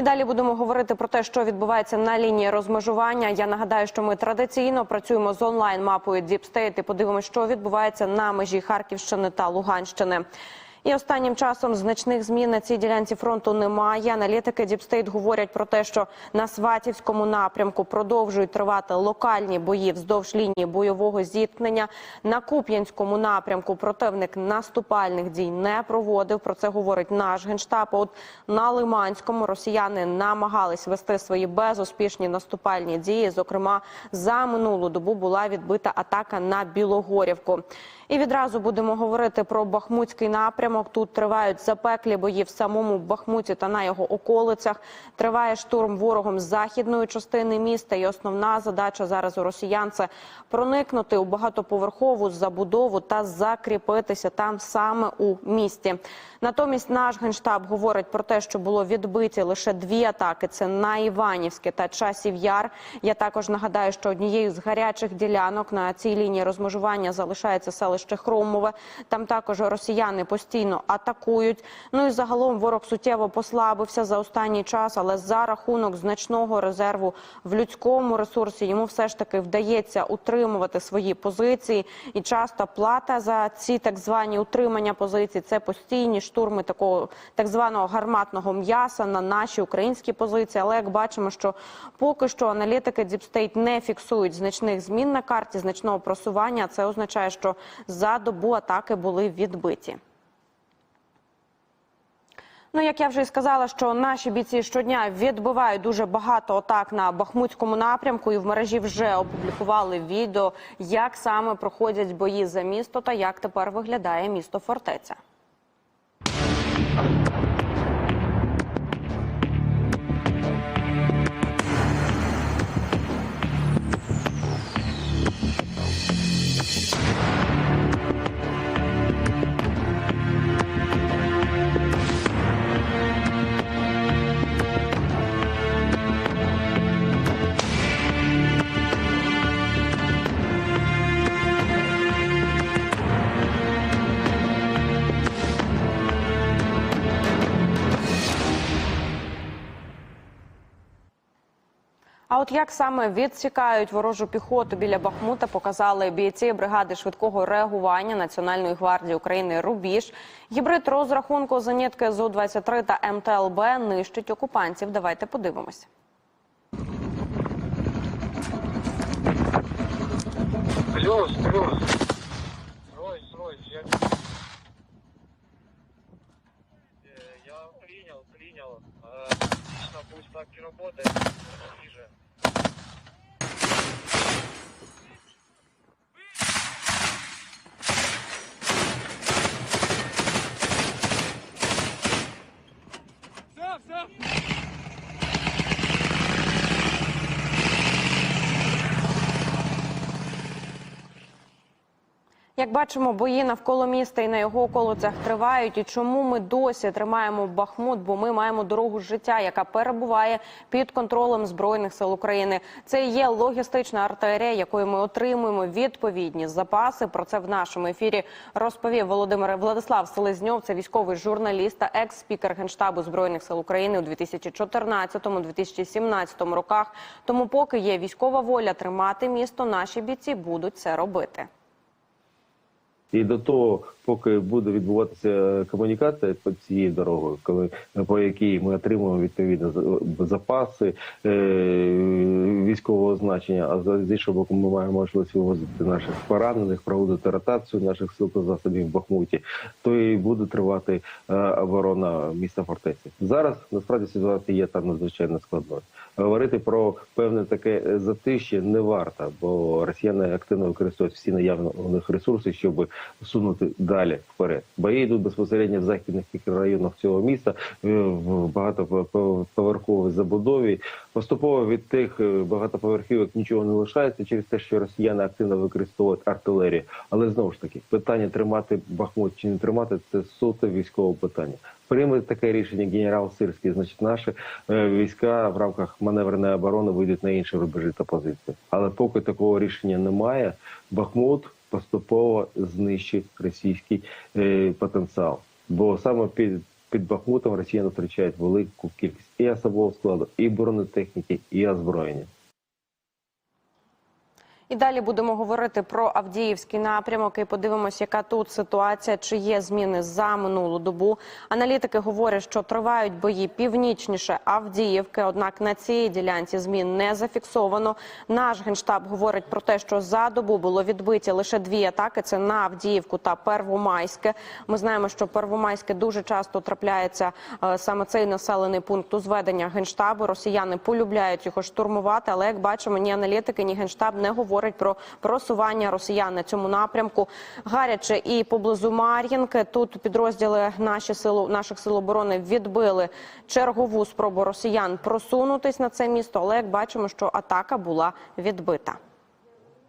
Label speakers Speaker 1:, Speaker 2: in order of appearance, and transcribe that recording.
Speaker 1: І далі будемо говорити про те, що відбувається на лінії розмежування. Я нагадаю, що ми традиційно працюємо з онлайн мапою Діпстейт і подивимося, що відбувається на межі Харківщини та Луганщини. І останнім часом значних змін на цій ділянці фронту немає. Аналітики State говорять про те, що на Сватівському напрямку продовжують тривати локальні бої вздовж лінії бойового зіткнення. На Куп'янському напрямку противник наступальних дій не проводив. Про це говорить наш генштаб. От на Лиманському росіяни намагались вести свої безуспішні наступальні дії. Зокрема, за минулу добу була відбита атака на Білогорівку. І відразу будемо говорити про Бахмутський напрямок. Тут тривають запеклі бої в самому Бахмуті та на його околицях. Триває штурм ворогом з західної частини міста. І основна задача зараз у росіян це проникнути у багатоповерхову забудову та закріпитися там саме у місті. Натомість наш генштаб говорить про те, що було відбиті лише дві атаки. Це на Іванівське та Часів Яр. Я також нагадаю, що однією з гарячих ділянок на цій лінії розмежування залишається селище Хромове. Там також росіяни постійно атакують. Ну і загалом ворог суттєво послабився за останній час, але за рахунок значного резерву в людському ресурсі йому все ж таки вдається утримувати свої позиції. І часто плата за ці так звані утримання позицій це постійні штурми такого так званого гарматного м'яса на наші українські позиції. Але як бачимо, що поки що аналітики State не фіксують значних змін на карті, значного просування. Це означає, що за добу атаки були відбиті. Ну, як я вже і сказала, що наші бійці щодня відбивають дуже багато атак на Бахмутському напрямку, і в мережі вже опублікували відео, як саме проходять бої за місто та як тепер виглядає місто фортеця. От як саме відсікають ворожу піхоту біля Бахмута, показали бійці бригади швидкого реагування Національної гвардії України Рубіж. Гібрид розрахунку зенітки зу 23 та МТЛБ нищить окупантів. Давайте подивимось.
Speaker 2: Плюс, плюс. Я... Э, Я принял, принял. Э, Отлично, так и работает. Ниже.
Speaker 1: Як бачимо, бої навколо міста і на його околицях тривають. І чому ми досі тримаємо Бахмут? Бо ми маємо дорогу життя, яка перебуває під контролем збройних сил України. Це є логістична артерія, якою ми отримуємо відповідні запаси. Про це в нашому ефірі розповів Володимир Владислав Селезньов. Це військовий журналіст та екс-спікер генштабу збройних сил України у 2014-2017 роках. Тому, поки є військова воля тримати місто, наші бійці будуть це робити.
Speaker 3: І до того, поки буде відбуватися комунікація по цією дорогою, коли по якій ми отримуємо відповідно за- запаси е, військового значення, а з іншого боку, ми маємо можливість вивозити наших поранених, проводити ротацію наших сил та засобів в Бахмуті, то і буде тривати е, оборона міста фортеці. Зараз насправді ситуація є там надзвичайно складною. Говорити про певне таке затишє не варто, бо росіяни активно використовують всі наявні у них ресурси, щоб сунути далі вперед. Бої йдуть безпосередньо в західних мікрорайонах цього міста е, в багатоповерховій забудові. Поступово від тих е, багатоповерхівок нічого не лишається через те, що росіяни активно використовують артилерію. Але знову ж таки, питання тримати Бахмут чи не тримати це суто військове питання. Прийме таке рішення генерал Сирський, значить, наші е, війська в рамках маневреної оборони вийдуть на інші рубежі та позиції. Але поки такого рішення немає, Бахмут поступово знищить російський е, потенціал. Бо саме під під Бахмутом росіяни втрачають велику кількість і особового складу, і бронетехніки, і озброєння.
Speaker 1: І далі будемо говорити про Авдіївський напрямок і подивимось, яка тут ситуація, чи є зміни за минулу добу. Аналітики говорять, що тривають бої північніше Авдіївки. Однак на цій ділянці змін не зафіксовано. Наш генштаб говорить про те, що за добу було відбиті лише дві атаки. Це на Авдіївку та Первомайське. Ми знаємо, що Первомайське дуже часто трапляється е, саме цей населений пункт у зведення генштабу. Росіяни полюбляють його штурмувати, але як бачимо, ні аналітики, ні генштаб не говорять про просування росіян на цьому напрямку. Гаряче і поблизу Мар'їнки. Тут підрозділи наші сили наших сил оборони відбили чергову спробу росіян просунутись на це місто. Але як бачимо, що атака була відбита.